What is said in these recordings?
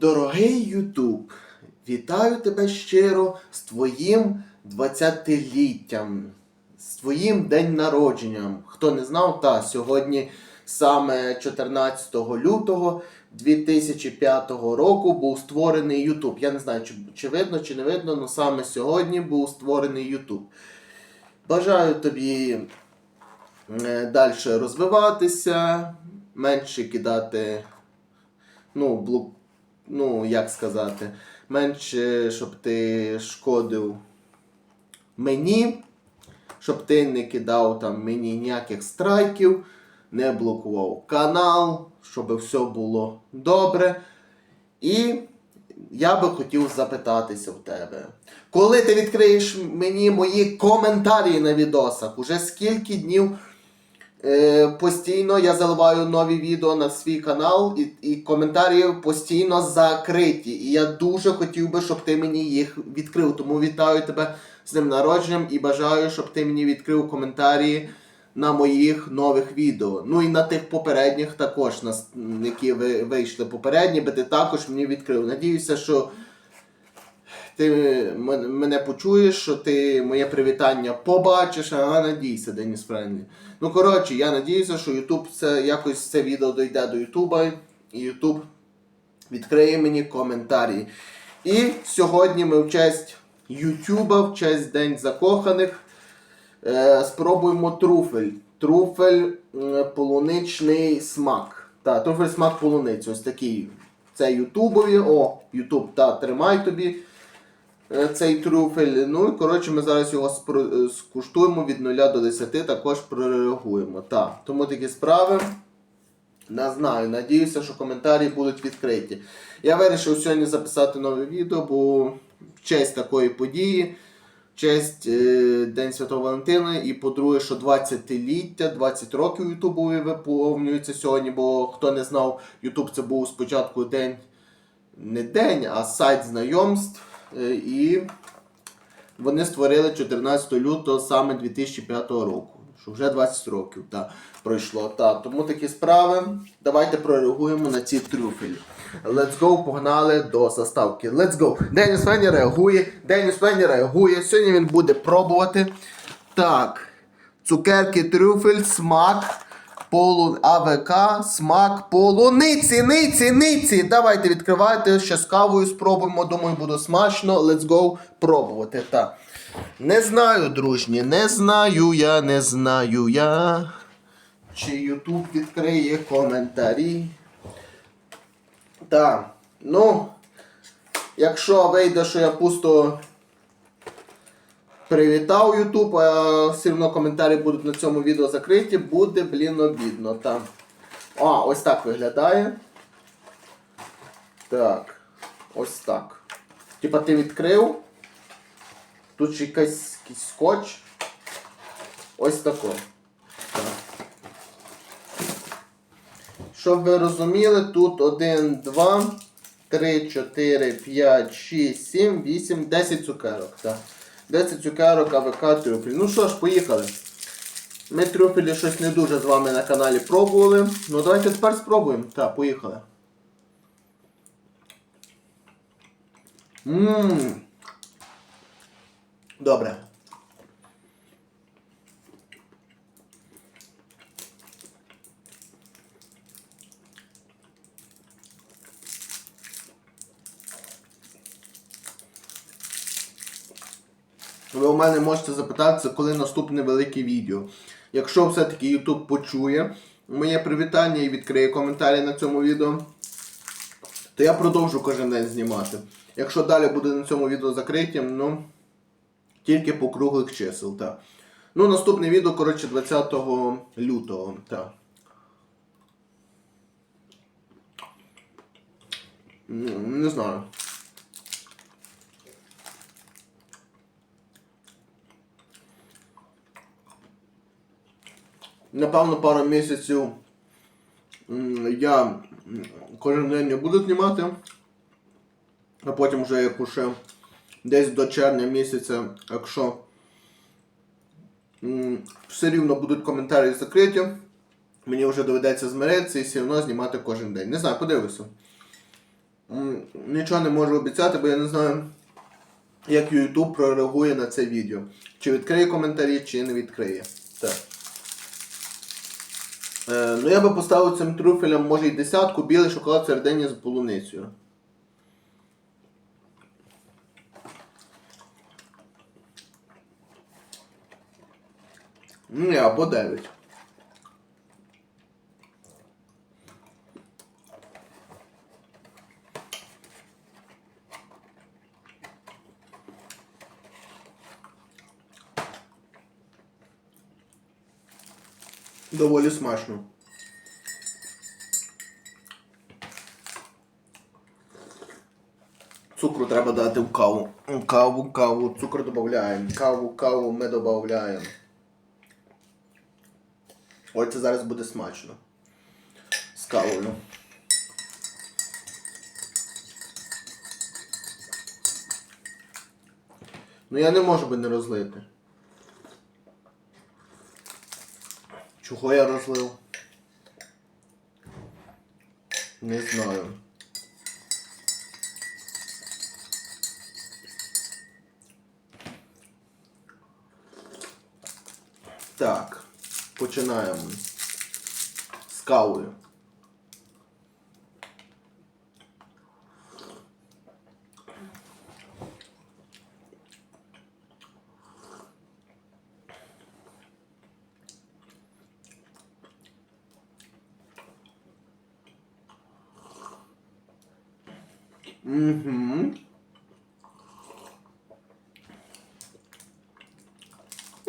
Дорогий Ютуб, вітаю тебе щиро з твоїм 20-літтям, з твоїм день народженням. Хто не знав, та сьогодні саме 14 лютого 2005 року був створений Ютуб. Я не знаю, чи, чи видно, чи не видно, але саме сьогодні був створений Ютуб. Бажаю тобі далі розвиватися, менше кидати, ну, блок, ну, як сказати, менше, щоб ти шкодив мені, щоб ти не кидав там мені ніяких страйків, не блокував канал, щоб все було добре. І я би хотів запитатися в тебе. Коли ти відкриєш мені мої коментарі на відосах, уже скільки днів е, постійно я заливаю нові відео на свій канал, і, і коментарі постійно закриті. І я дуже хотів би, щоб ти мені їх відкрив. Тому вітаю тебе з ним народженням і бажаю, щоб ти мені відкрив коментарі на моїх нових відео. Ну і на тих попередніх також, на, які ви вийшли попередні, би ти також мені відкрив. Надіюся, що ти мене почуєш, що ти моє привітання побачиш, а надійся, Деніс Френлі. Ну, коротше, я надіюся, що Ютуб це якось це відео дойде до Ютуба, і Ютуб відкриє мені коментарі. І сьогодні ми в честь Ютуба, в честь День закоханих, е, спробуємо труфель. Труфель полуничний смак. Та, труфель смак полуниці. Ось такий. Це Ютубові. О, Ютуб, та, тримай тобі цей трюфель. Ну і коротше, ми зараз його е, скуштуємо від 0 до 10, також прореагуємо. Так, тому такі справи. Не знаю, надіюся, що коментарі будуть відкриті. Я вирішив сьогодні записати нове відео, бо в честь такої події, в честь е, День Святого Валентина, і по-друге, що 20-ліття, 20 років Ютубу виповнюється сьогодні, бо хто не знав, Ютуб це був спочатку день, не день, а сайт знайомств. Е, і вони створили 14 лютого саме 2005 року. Що вже 20 років та, пройшло. Та, тому такі справи. Давайте прореагуємо на ці трюфелі. Let's go, погнали до заставки. Let's go. Деніс Фенні реагує. Деніс Фенні реагує. Сьогодні він буде пробувати. Так. Цукерки трюфель, смак. Полу АВК, смак полуниці, ниці, ниці. Давайте відкривайте, ще з кавою спробуємо. Думаю, буде смачно. Let's go пробувати. Так. Не знаю, дружні, не знаю я, не знаю я. Чи Ютуб відкриє коментарі. Так. Ну, якщо вийде, що я пусто привітав Ютуб, а все одно коментарі будуть на цьому відео закриті, буде, блін, обідно. Там. А, ось так виглядає. Так. Ось так. Типа ти відкрив. Тут ще якийсь, якийсь скотч. Ось тако. Так. Щоб ви розуміли, тут 1, 2, 3, 4, 5, 6, 7, 8, 10 цукерок. Так. 10 цукерок АВК трюфель. Ну що ж, поїхали. Ми трюфелі щось не дуже з вами на каналі пробували. Ну давайте тепер спробуємо. Так, поїхали. Ммм. Добре. Ви у мене можете запитатися, коли наступне велике відео. Якщо все-таки YouTube почує моє привітання і відкриє коментарі на цьому відео, то я продовжу кожен день знімати. Якщо далі буде на цьому відео закриттям, ну тільки по круглих чисел, так. Ну, наступне відео, коротше, 20 лютого, так. Ну, Не знаю. Напевно, пару місяців я кожен день не буду знімати. А потім вже як уже десь до червня місяця, якщо все рівно будуть коментарі закриті, мені вже доведеться змиритися і все одно знімати кожен день. Не знаю, подивлюся. Нічого не можу обіцяти, бо я не знаю, як YouTube прореагує на це відео. Чи відкриє коментарі, чи не відкриє. Е, ну я би поставив цим трюфелям, може й десятку, білий шоколад середині з полуницею. Ні, або 9. Доволі смачно. Цукру треба дати в каву. Каву, каву, цукор додаємо. Каву, каву ми додаємо. Ось це зараз буде смачно. З кавою. Ну я не можу би не розлити. Чого я розлив? Не знаю. Так, починаємо з кавою.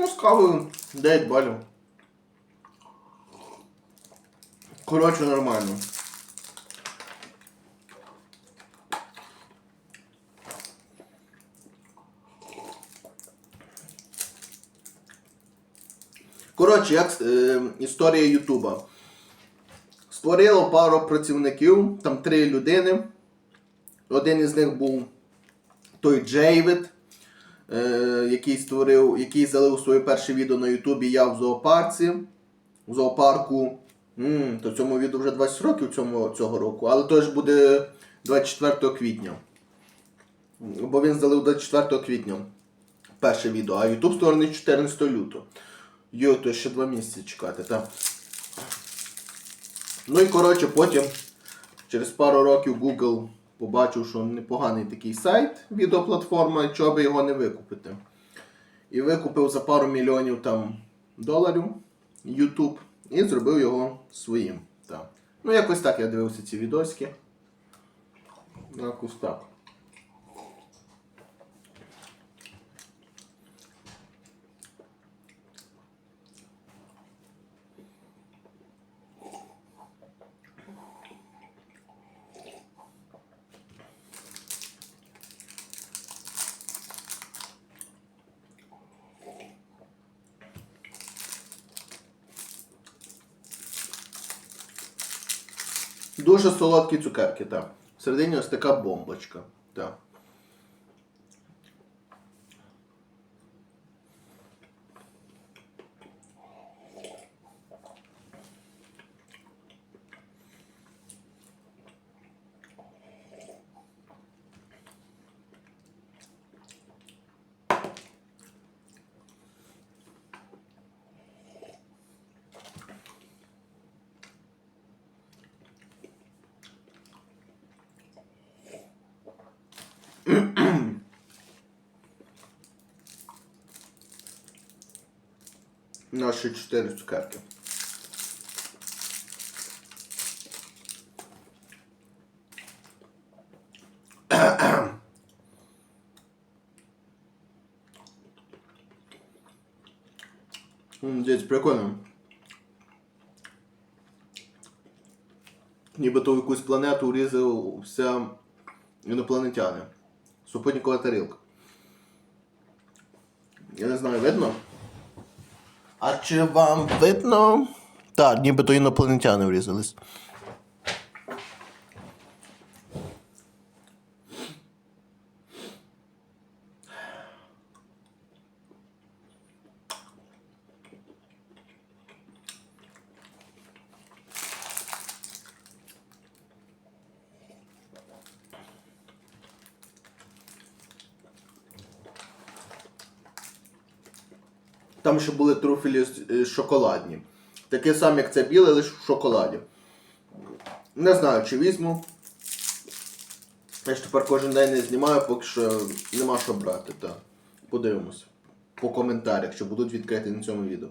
Ну, з кавою 9 балів. Коротше, нормально. Коротше, як е, історія Ютуба. Створило пару працівників, там три людини. Один із них був той Джейвід, е, який створив, який залив своє перше відео на Ютубі Я в зоопарці. В зоопарку. м то цьому відео вже 20 років цьому, цього року, але теж буде 24 квітня. Бо він залив 24 квітня перше відео, а Ютуб створений 14 лютого. Йо, то ще два місяці чекати, так. Ну і коротше, потім через пару років Google побачив, що непоганий такий сайт, відеоплатформа, чого би його не викупити. І викупив за пару мільйонів там доларів YouTube і зробив його своїм. Так. Ну, якось так я дивився ці відоски. Якось так. Дуже солодкі цукерки, так. Всередині ось така бомбочка. Так. Наші чотири цукерки. М, Дивіться, прикольно. Нібито в якусь планету врізався інопланетяни. Супутникова тарілка. Я не знаю, видно? А чи вам видно? Так, нібито інопланетяни врізались. Там ще були труфелі е, шоколадні. Таке саме, як це біле, лише в шоколаді. Не знаю, чи візьму. Я ж тепер кожен день не знімаю, поки що нема що брати. Та. Подивимось. По коментарях, що будуть відкриті на цьому відео.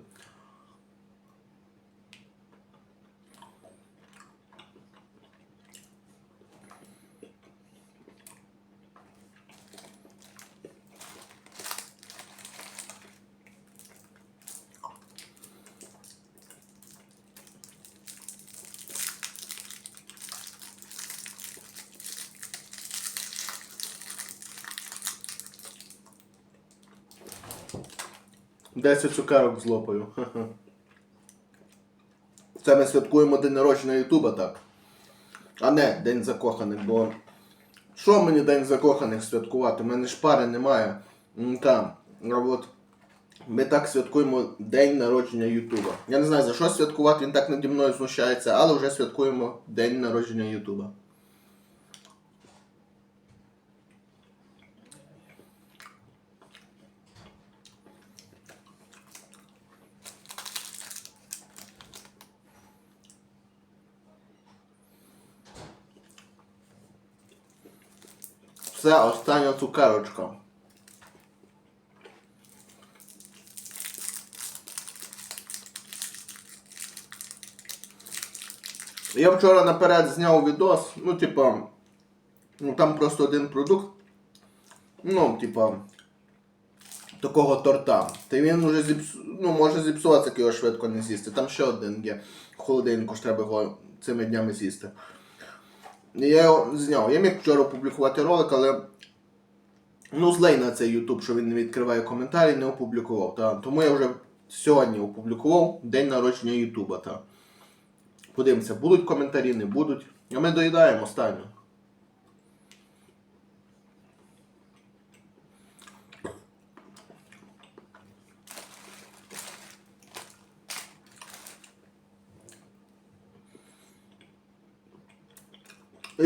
Десять цукерок злопаю. Ха-ха. Це ми святкуємо день народження Ютуба, так. А не День закоханих, бо. Що мені День закоханих святкувати? У мене ж пари немає. Там. А от ми так святкуємо День народження Ютуба. Я не знаю за що святкувати, він так наді мною знущається, але вже святкуємо День народження Ютуба. Все, остання цукерочка. Я вчора наперед зняв відос, ну, типа, ну там просто один продукт. Ну, типа, такого торта. Та він уже зіпсу... ну, може зіпсуватися, як його швидко не з'їсти. Там ще один є. Холодильнику ж треба його цими днями з'їсти. Я його зняв. Я міг вчора опублікувати ролик, але ну, злий на цей YouTube, що він не відкриває коментарі, не опублікував. Та. Тому я вже сьогодні опублікував день народження Ютуба. Подивимося, будуть коментарі, не будуть. А ми доїдаємо останню.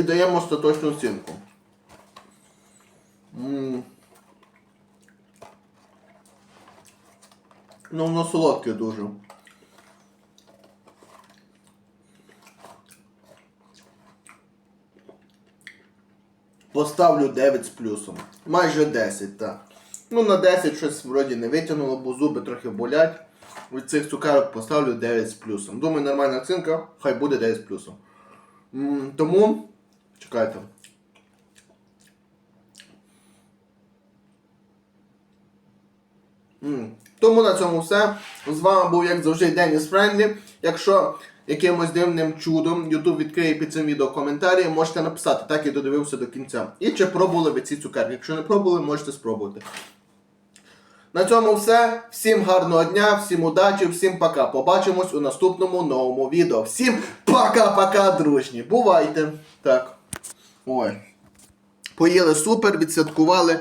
І даємо остаточну оцінку. Ну, воно солодке дуже. Поставлю 9 з плюсом. Майже 10, так. Ну, на 10 щось вроді не витягнуло, бо зуби трохи болять. Від цих цукерок поставлю 9 з плюсом. Думаю, нормальна оцінка, хай буде 9 з плюсом. Тому. Чекайте. Тому на цьому все. З вами був, як завжди, Деніс Френдлі. Якщо якимось дивним чудом YouTube відкриє під цим відео коментарі, можете написати, так і додивився до кінця. І чи пробували ви ці цукерки. Якщо не пробували, можете спробувати. На цьому все. Всім гарного дня, всім удачі, всім пока. Побачимось у наступному новому відео. Всім пока-пока, дружні. Бувайте. Так. Ой. Поїли супер, відсвяткували.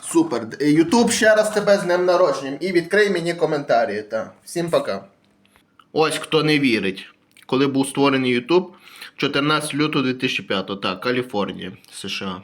Супер. Ютуб ще раз тебе з днем народженням. І відкрий мені коментарі. Так. Всім пока. Ось хто не вірить. Коли був створений Ютуб 14 лютого 2005, так, Каліфорнія, США.